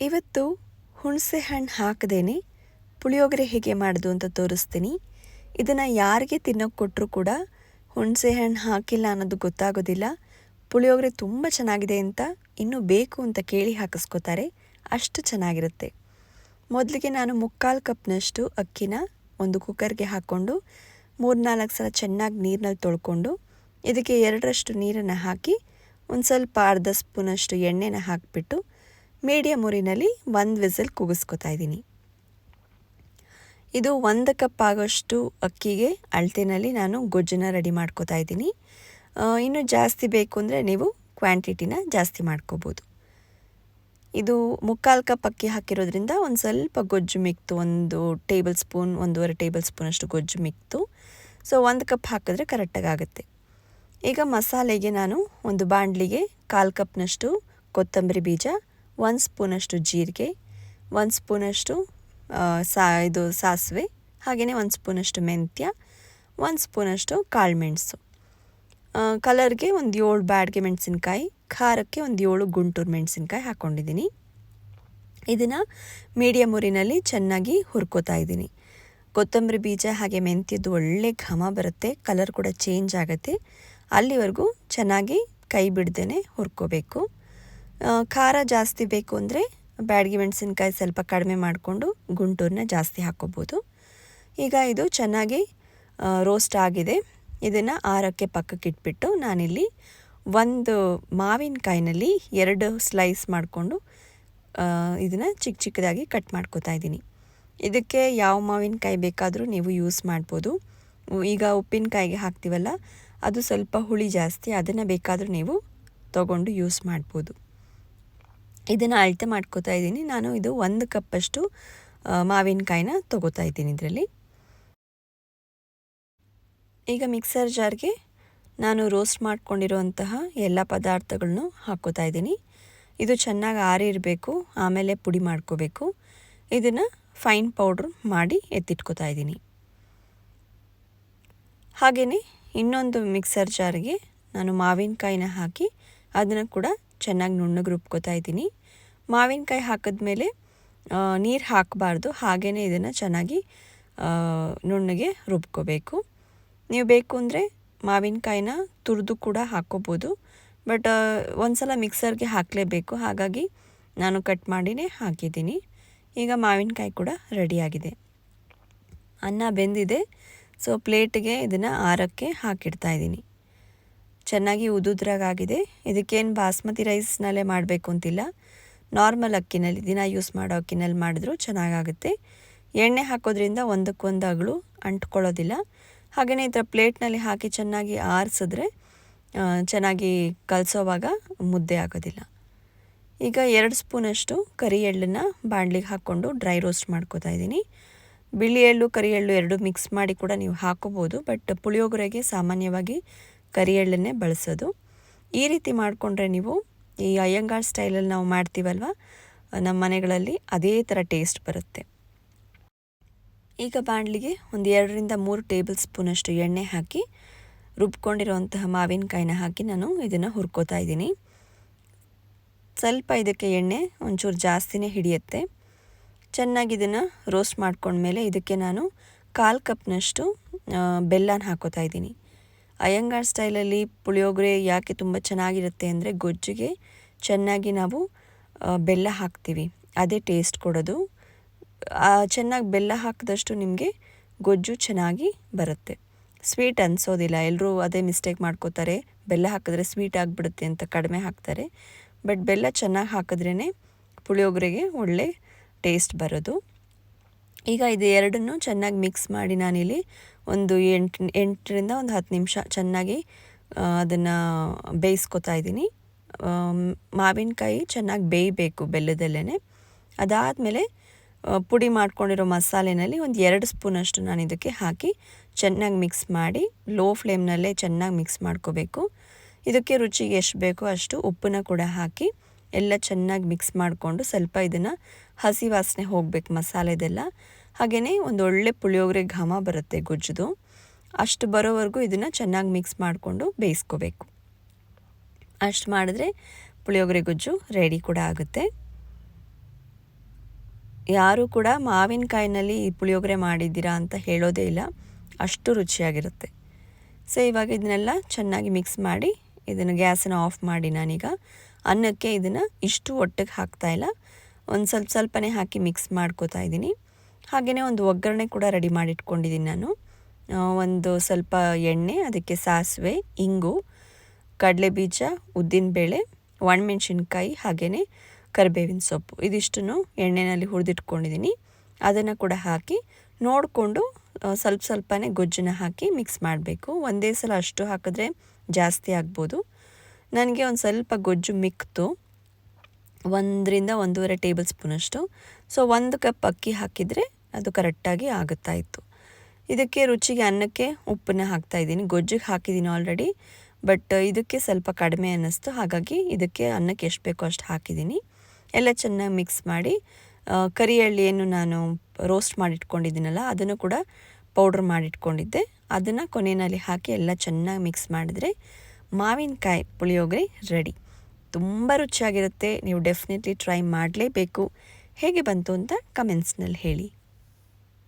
ಇವತ್ತು ಹುಣಸೆ ಹಣ್ಣು ಹಾಕದೇನೆ ಪುಳಿಯೋಗರೆ ಹೇಗೆ ಮಾಡೋದು ಅಂತ ತೋರಿಸ್ತೀನಿ. ಇದನ್ನು ಯಾರಿಗೆ ತಿನ್ನೋಕೆ ಕೊಟ್ಟರು ಕೂಡ ಹುಣಸೆ ಹಣ್ಣು ಹಾಕಿಲ್ಲ ಅನ್ನೋದು ಗೊತ್ತಾಗೋದಿಲ್ಲ. ಪುಳಿಯೋಗರೆ ತುಂಬ ಚೆನ್ನಾಗಿದೆ ಅಂತ ಇನ್ನೂ ಬೇಕು ಅಂತ ಕೇಳಿ ಹಾಕಿಸ್ಕೋತಾರೆ. ಅಷ್ಟು ಚೆನ್ನಾಗಿರುತ್ತೆ. ಮೊದಲಿಗೆ ನಾನು ಮುಕ್ಕಾಲು ಕಪ್ನಷ್ಟು ಅಕ್ಕಿನ ಒಂದು ಕುಕ್ಕರ್ಗೆ ಹಾಕ್ಕೊಂಡು ಮೂರ್ನಾಲ್ಕು ಸಲ ಚೆನ್ನಾಗಿ ನೀರಿನಲ್ಲಿ ತೊಳ್ಕೊಂಡು ಇದಕ್ಕೆ ಎರಡರಷ್ಟು ನೀರನ್ನು ಹಾಕಿ ಒಂದು ಸ್ವಲ್ಪ ಅರ್ಧ ಸ್ಪೂನಷ್ಟು ಎಣ್ಣೆನ ಹಾಕಿಬಿಟ್ಟು ಮೀಡಿಯಮ್ ಉರಿನಲ್ಲಿ ಒಂದು ವಿಸಲ್ ಕೂಗಿಸ್ಕೊತಾ ಇದ್ದೀನಿ. ಇದು ಒಂದು ಕಪ್ ಆಗೋಷ್ಟು ಅಕ್ಕಿಗೆ ಅಳತೆನಲ್ಲಿ ನಾನು ಗೊಜ್ಜನ್ನ ರೆಡಿ ಮಾಡ್ಕೋತಾ ಇದ್ದೀನಿ. ಇನ್ನು ಜಾಸ್ತಿ ಬೇಕು ಅಂದರೆ ನೀವು ಕ್ವಾಂಟಿಟಿನ ಜಾಸ್ತಿ ಮಾಡ್ಕೋಬೋದು. ಇದು ಮುಕ್ಕಾಲು ಕಪ್ ಅಕ್ಕಿ ಹಾಕಿರೋದ್ರಿಂದ ಒಂದು ಸ್ವಲ್ಪ ಗೊಜ್ಜು ಮಿಕ್ತು, ಒಂದು ಟೇಬಲ್ ಸ್ಪೂನ್ ಒಂದೂವರೆ ಟೇಬಲ್ ಸ್ಪೂನಷ್ಟು ಗೊಜ್ಜು ಮಿಕ್ತು. ಸೊ ಒಂದು ಕಪ್ ಹಾಕಿದ್ರೆ ಕರೆಕ್ಟಾಗಿ ಆಗುತ್ತೆ. ಈಗ ಮಸಾಲೆಗೆ ನಾನು ಒಂದು ಬಾಣಲಿಗೆ ಕಾಲು ಕಪ್ನಷ್ಟು ಕೊತ್ತಂಬರಿ ಬೀಜ ಒಂದು ಸ್ಪೂನಷ್ಟು ಜೀರಿಗೆ, ಒಂದು ಸ್ಪೂನಷ್ಟು ಸಾ, ಇದು ಸಾಸಿವೆ ಹಾಗೆಯೇ ಒಂದು ಸ್ಪೂನಷ್ಟು ಮೆಂತ್ಯ, ಒಂದು ಸ್ಪೂನಷ್ಟು ಕಾಳುಮೆಣಸು. ಕಲರ್ಗೆ ಒಂದು ಏಳು ಬ್ಯಾಡ್ಗೆ ಮೆಣಸಿನ್ಕಾಯಿ, ಖಾರಕ್ಕೆ ಒಂದು ಏಳು ಗುಂಟೂರು ಮೆಣಸಿನ್ಕಾಯಿ ಹಾಕ್ಕೊಂಡಿದ್ದೀನಿ ಇದನ್ನು ಮೀಡಿಯಮ್ ಊರಿನಲ್ಲಿ ಚೆನ್ನಾಗಿ ಹುರ್ಕೋತಾ ಇದ್ದೀನಿ. ಕೊತ್ತಂಬರಿ ಬೀಜ ಹಾಗೆ ಮೆಂತ್ಯದ್ದು ಒಳ್ಳೆ ಘಮ ಬರುತ್ತೆ, ಕಲರ್ ಕೂಡ ಚೇಂಜ್ ಆಗುತ್ತೆ. ಅಲ್ಲಿವರೆಗೂ ಚೆನ್ನಾಗಿ ಕೈ ಬಿಡ್ದೇ ಹುರ್ಕೋಬೇಕು. ಖಾರ ಜಾಸ್ತಿ ಬೇಕು ಅಂದರೆ ಬ್ಯಾಡಗಿ ಮೆಣಸಿನ್ಕಾಯಿ ಸ್ವಲ್ಪ ಕಡಿಮೆ ಮಾಡಿಕೊಂಡು ಗುಂಟೂರನ್ನ ಜಾಸ್ತಿ ಹಾಕ್ಕೋಬೋದು. ಈಗ ಇದು ಚೆನ್ನಾಗಿ ರೋಸ್ಟ್ ಆಗಿದೆ. ಇದನ್ನು ಆರಕ್ಕೆ ಪಕ್ಕಕ್ಕೆ ಇಟ್ಬಿಟ್ಟು ನಾನಿಲ್ಲಿ ಒಂದು ಮಾವಿನಕಾಯಿನಲ್ಲಿ ಎರಡು ಸ್ಲೈಸ್ ಮಾಡಿಕೊಂಡು ಇದನ್ನು ಚಿಕ್ಕ ಚಿಕ್ಕದಾಗಿ ಕಟ್ ಮಾಡ್ಕೋತಾ ಇದ್ದೀನಿ. ಇದಕ್ಕೆ ಯಾವ ಮಾವಿನಕಾಯಿ ಬೇಕಾದರೂ ನೀವು ಯೂಸ್ ಮಾಡ್ಬೋದು. ಈಗ ಉಪ್ಪಿನಕಾಯಿಗೆ ಹಾಕ್ತೀವಲ್ಲ, ಅದು ಸ್ವಲ್ಪ ಹುಳಿ ಜಾಸ್ತಿ, ಅದನ್ನು ಬೇಕಾದರೂ ನೀವು ತಗೊಂಡು ಯೂಸ್ ಮಾಡ್ಬೋದು. ಇದನ್ನು ಅಳತೆ ಮಾಡ್ಕೋತಾ ಇದ್ದೀನಿ. ನಾನು ಇದು ಒಂದು ಕಪ್ಪಷ್ಟು ಮಾವಿನಕಾಯಿನ ತೊಗೋತಾ ಇದ್ದೀನಿ ಇದರಲ್ಲಿ. ಈಗ ಮಿಕ್ಸರ್ ಜಾರ್ಗೆ ನಾನು ರೋಸ್ಟ್ ಮಾಡ್ಕೊಂಡಿರುವಂತಹ ಎಲ್ಲ ಪದಾರ್ಥಗಳನ್ನು ಹಾಕ್ಕೋತಾ ಇದ್ದೀನಿ. ಇದು ಚೆನ್ನಾಗಿ ಆರಿರಬೇಕು ಆಮೇಲೆ ಪುಡಿ ಮಾಡ್ಕೋಬೇಕು. ಇದನ್ನು ಫೈನ್ ಪೌಡ್ರ್ ಮಾಡಿ ಎತ್ತಿಟ್ಕೋತಾ ಇದ್ದೀನಿ. ಹಾಗೆಯೇ ಇನ್ನೊಂದು ಮಿಕ್ಸರ್ ಜಾರ್ಗೆ ನಾನು ಮಾವಿನಕಾಯಿನ ಹಾಕಿ ಅದನ್ನು ಕೂಡ ಚೆನ್ನಾಗಿ ನುಣ್ಣಗೆ ರುಬ್ಕೋತಾ ಇದ್ದೀನಿ. ಮಾವಿನಕಾಯಿ ಹಾಕಿದ್ಮೇಲೆ ನೀರು ಹಾಕಬಾರ್ದು. ಹಾಗೇ ಇದನ್ನು ಚೆನ್ನಾಗಿ ನುಣ್ಣಗೆ ರುಬ್ಕೋಬೇಕು. ನೀವು ಬೇಕು ಅಂದರೆ ಮಾವಿನಕಾಯಿನ ತುರಿದು ಕೂಡ ಹಾಕ್ಕೋಬೋದು ಬಟ್ ಒಂದು ಸಲ ಮಿಕ್ಸರ್ಗೆ ಹಾಕಲೇಬೇಕು. ಹಾಗಾಗಿ ನಾನು ಕಟ್ ಮಾಡಿನೇ ಹಾಕಿದ್ದೀನಿ. ಈಗ ಮಾವಿನಕಾಯಿ ಕೂಡ ರೆಡಿಯಾಗಿದೆ. ಅನ್ನ ಬೆಂದಿದೆ. ಸೊ, ಪ್ಲೇಟ್ಗೆ ಇದನ್ನು ಆರಕ್ಕೆ ಹಾಕಿಡ್ತಾ ಇದ್ದೀನಿ. ಚೆನ್ನಾಗಿ ಉದುದ್ರಾಗಿದೆ ಇದಕ್ಕೇನು ಬಾಸ್ಮತಿ ರೈಸ್ನಲ್ಲೇ ಮಾಡಬೇಕು ಅಂತಿಲ್ಲ. ನಾರ್ಮಲ್ ಅಕ್ಕಿನಲ್ಲಿ, ದಿನ ಯೂಸ್ ಮಾಡೋ ಅಕ್ಕಿನಲ್ಲಿ ಮಾಡಿದ್ರೂ ಚೆನ್ನಾಗಾಗುತ್ತೆ. ಎಣ್ಣೆ ಹಾಕೋದ್ರಿಂದ ಒಂದಕ್ಕೊಂದು ಅಗಳು ಅಂಟ್ಕೊಳ್ಳೋದಿಲ್ಲ. ಹಾಗೆಯೇ ಈ ಥರ ಪ್ಲೇಟ್ನಲ್ಲಿ ಹಾಕಿ ಚೆನ್ನಾಗಿ ಆರಿಸಿದ್ರೆ ಚೆನ್ನಾಗಿ ಕಲಸೋವಾಗ ಮುದ್ದೆ ಆಗೋದಿಲ್ಲ. ಈಗ ಎರಡು ಸ್ಪೂನಷ್ಟು ಕರಿ ಎಳ್ಳನ್ನು ಬಾಣಲಿಗೆ ಹಾಕ್ಕೊಂಡು ಡ್ರೈ ರೋಸ್ಟ್ ಮಾಡ್ಕೋತಾ ಇದ್ದೀನಿ. ಬಿಳಿ ಎಳ್ಳು, ಕರಿ ಎಳ್ಳು ಎರಡು ಮಿಕ್ಸ್ ಮಾಡಿ ಕೂಡ ನೀವು ಹಾಕೋಬೋದು, ಬಟ್ ಪುಳಿಯೋಗರೆಗೆ ಸಾಮಾನ್ಯವಾಗಿ ಕರಿ ಎಳ್ಳನ್ನೇ ಬಳಸೋದು. ಈ ರೀತಿ ಮಾಡಿಕೊಂಡ್ರೆ ನೀವು ಈ ಅಯ್ಯಂಗಾರ್ ಸ್ಟೈಲಲ್ಲಿ ನಾವು ಮಾಡ್ತೀವಲ್ವ? ನಮ್ಮ ಮನೆಗಳಲ್ಲಿ ಅದೇ ಥರ ಟೇಸ್ಟ್ ಬರುತ್ತೆ. ಈಗ ಬಾಣಲಿಗೆ ಒಂದು ಎರಡರಿಂದ ಮೂರು ಟೇಬಲ್ ಸ್ಪೂನಷ್ಟು ಎಣ್ಣೆ ಹಾಕಿ ರುಬ್ಕೊಂಡಿರುವಂತಹ ಮಾವಿನಕಾಯಿನ ಹಾಕಿ ನಾನು ಇದನ್ನು ಹುರ್ಕೋತಾ ಇದ್ದೀನಿ. ಸ್ವಲ್ಪ ಇದಕ್ಕೆ ಎಣ್ಣೆ ಒಂಚೂರು ಜಾಸ್ತಿನೇ ಹಿಡಿಯುತ್ತೆ. ಚೆನ್ನಾಗಿ ಇದನ್ನು ರೋಸ್ಟ್ ಮಾಡ್ಕೊಂಡ್ಮೇಲೆ ಇದಕ್ಕೆ ನಾನು ಕಾಲು ಕಪ್ನಷ್ಟು ಬೆಲ್ಲನ ಹಾಕೋತಾ ಇದ್ದೀನಿ. ಅಯ್ಯಂಗಾರ್ ಸ್ಟೈಲಲ್ಲಿ ಪುಳಿಯೋಗರೆ ಯಾಕೆ ತುಂಬ ಚೆನ್ನಾಗಿರುತ್ತೆ ಅಂದರೆ ಗೊಜ್ಜಿಗೆ ಚೆನ್ನಾಗಿ ನಾವು ಬೆಲ್ಲ ಹಾಕ್ತೀವಿ. ಅದೇ ಟೇಸ್ಟ್ ಕೊಡೋದು. ಚೆನ್ನಾಗಿ ಬೆಲ್ಲ ಹಾಕಿದಷ್ಟು ನಿಮಗೆ ಗೊಜ್ಜು ಚೆನ್ನಾಗಿ ಬರುತ್ತೆ. ಸ್ವೀಟ್ ಅನಿಸೋದಿಲ್ಲ. ಎಲ್ಲರೂ ಅದೇ ಮಿಸ್ಟೇಕ್ ಮಾಡ್ಕೋತಾರೆ. ಬೆಲ್ಲ ಹಾಕಿದ್ರೆ ಸ್ವೀಟ್ ಆಗಿಬಿಡುತ್ತೆ ಅಂತ ಕಡಿಮೆ ಹಾಕ್ತಾರೆ. ಬಟ್ ಬೆಲ್ಲ ಚೆನ್ನಾಗಿ ಹಾಕಿದ್ರೇ ಪುಳಿಯೋಗರೆಗೆ ಒಳ್ಳೆ ಟೇಸ್ಟ್ ಬರೋದು. ಈಗ ಇದು ಎರಡನ್ನೂ ಚೆನ್ನಾಗಿ ಮಿಕ್ಸ್ ಮಾಡಿ ನಾನಿಲ್ಲಿ ಒಂದು ಎಂಟು, ಎಂಟರಿಂದ ಒಂದು ಹತ್ತು ನಿಮಿಷ ಚೆನ್ನಾಗಿ ಅದನ್ನು ಬೇಯಿಸ್ಕೊತಾ ಇದ್ದೀನಿ. ಮಾವಿನಕಾಯಿ ಚೆನ್ನಾಗಿ ಬೇಯಬೇಕು ಬೆಲ್ಲದಲ್ಲೇ ಅದಾದಮೇಲೆ ಪುಡಿ ಮಾಡ್ಕೊಂಡಿರೋ ಮಸಾಲೆನಲ್ಲಿ ಒಂದು ಎರಡು ಸ್ಪೂನಷ್ಟು ನಾನು ಇದಕ್ಕೆ ಹಾಕಿ ಚೆನ್ನಾಗಿ ಮಿಕ್ಸ್ ಮಾಡಿ, ಲೋ ಫ್ಲೇಮ್ನಲ್ಲೇ ಚೆನ್ನಾಗಿ ಮಿಕ್ಸ್ ಮಾಡ್ಕೋಬೇಕು. ಇದಕ್ಕೆ ರುಚಿಗೆ ಎಷ್ಟು ಬೇಕೋ ಅಷ್ಟು ಉಪ್ಪನ್ನು ಕೂಡ ಹಾಕಿ ಎಲ್ಲ ಚೆನ್ನಾಗಿ ಮಿಕ್ಸ್ ಮಾಡಿಕೊಂಡು ಸ್ವಲ್ಪ ಇದನ್ನು ಹಸಿ ವಾಸನೆ ಹೋಗಬೇಕು ಮಸಾಲೆದೆಲ್ಲ. ಹಾಗೆಯೇ ಒಂದು ಒಳ್ಳೆ ಪುಳಿಯೋಗರೆ ಘಮ ಬರುತ್ತೆ ಗೊಜ್ಜುದು. ಅಷ್ಟು ಬರೋವರೆಗೂ ಇದನ್ನು ಚೆನ್ನಾಗಿ ಮಿಕ್ಸ್ ಮಾಡಿಕೊಂಡು ಬೇಯಿಸ್ಕೋಬೇಕು. ಅಷ್ಟು ಮಾಡಿದ್ರೆ ಪುಳಿಯೋಗರೆ ಗೊಜ್ಜು ರೆಡಿ ಕೂಡ ಆಗುತ್ತೆ. ಯಾರೂ ಕೂಡ ಮಾವಿನಕಾಯಿನಲ್ಲಿ ಈ ಪುಳಿಯೋಗರೆ ಮಾಡಿದ್ದೀರಾ ಅಂತ ಹೇಳೋದೇ ಇಲ್ಲ. ಅಷ್ಟು ರುಚಿಯಾಗಿರುತ್ತೆ. ಸೊ ಇವಾಗ ಇದನ್ನೆಲ್ಲ ಚೆನ್ನಾಗಿ ಮಿಕ್ಸ್ ಮಾಡಿ ಇದನ್ನು ಗ್ಯಾಸನ್ನು ಆಫ್ ಮಾಡಿ ನಾನೀಗ. ಅನ್ನಕ್ಕೆ ಇದನ್ನು ಇಷ್ಟು ಒಟ್ಟಿಗೆ ಹಾಕ್ತಾಯಿಲ್ಲ ಒಂದು ಸ್ವಲ್ಪ ಸ್ವಲ್ಪನೇ ಹಾಕಿ ಮಿಕ್ಸ್ ಮಾಡ್ಕೋತಾ ಇದ್ದೀನಿ. ಹಾಗೆಯೇ ಒಂದು ಒಗ್ಗರಣೆ ಕೂಡ ರೆಡಿ ಮಾಡಿಟ್ಕೊಂಡಿದ್ದೀನಿ ನಾನು. ಒಂದು ಸ್ವಲ್ಪ ಎಣ್ಣೆ, ಅದಕ್ಕೆ ಸಾಸಿವೆ, ಇಂಗು ಕಡಲೆ ಬೀಜ ಉದ್ದಿನ ಉದ್ದಿನಬೇಳೆ, ಒಣಮೆಣ್ಸಿನ್ಕಾಯಿ ಹಾಗೆಯೇ ಕರಿಬೇವಿನ ಸೊಪ್ಪು. ಇದಿಷ್ಟನ್ನು ಎಣ್ಣೆಯಲ್ಲಿ ಹುರಿದಿಟ್ಕೊಂಡಿದ್ದೀನಿ. ಅದನ್ನು ಕೂಡ ಹಾಕಿ ನೋಡಿಕೊಂಡು ಸ್ವಲ್ಪ ಸ್ವಲ್ಪನೇ ಗೊಜ್ಜನ್ನ ಹಾಕಿ ಮಿಕ್ಸ್ ಮಾಡಬೇಕು. ಒಂದೇ ಸಲ ಅಷ್ಟು ಹಾಕಿದ್ರೆ ಜಾಸ್ತಿ ಆಗ್ಬೋದು. ನನಗೆ ಒಂದು ಸ್ವಲ್ಪ ಗೊಜ್ಜು ಮಿಕ್ತು ಒಂದರಿಂದ ಒಂದೂವರೆ ಟೇಬಲ್ ಸ್ಪೂನಷ್ಟು ಸೊ ಒಂದು ಕಪ್ ಅಕ್ಕಿ ಹಾಕಿದರೆ ಅದು ಕರೆಕ್ಟಾಗಿ ಆಗುತ್ತಾ ಇತ್ತು. ಇದಕ್ಕೆ ರುಚಿಗೆ ಅನ್ನಕ್ಕೆ ಉಪ್ಪನ್ನ ಹಾಕ್ತಾಯಿದ್ದೀನಿ ಗೊಜ್ಜಿಗೆ ಹಾಕಿದ್ದೀನಿ ಆಲ್ರೆಡಿ ಬಟ್ ಇದಕ್ಕೆ ಸ್ವಲ್ಪ ಕಡಿಮೆ ಅನ್ನಿಸ್ತು. ಹಾಗಾಗಿ ಇದಕ್ಕೆ ಅನ್ನಕ್ಕೆ ಎಷ್ಟು ಬೇಕೋ ಅಷ್ಟು ಹಾಕಿದ್ದೀನಿ. ಎಲ್ಲ ಚೆನ್ನಾಗಿ ಮಿಕ್ಸ್ ಮಾಡಿ ಕರಿ ಏನು ನಾನು ರೋಸ್ಟ್ ಮಾಡಿಟ್ಕೊಂಡಿದ್ದೀನಲ್ಲ, ಅದನ್ನು ಕೂಡ ಪೌಡ್ರ್ ಮಾಡಿಟ್ಕೊಂಡಿದ್ದೆ. ಅದನ್ನು ಕೊನೆಯಲ್ಲಿ ಹಾಕಿ ಎಲ್ಲ ಚೆನ್ನಾಗಿ ಮಿಕ್ಸ್ ಮಾಡಿದರೆ ಮಾವಿನಕಾಯಿ ಪುಳಿಯೋಗರೆ ರೆಡಿ ತುಂಬ ರುಚಿಯಾಗಿರುತ್ತೆ. ನೀವು ಡೆಫಿನೆಟ್ಲಿ ಟ್ರೈ ಮಾಡಲೇಬೇಕು. ಹೇಗೆ ಬಂತು ಅಂತ ಕಮೆಂಟ್ಸ್ನಲ್ಲಿ ಹೇಳಿ.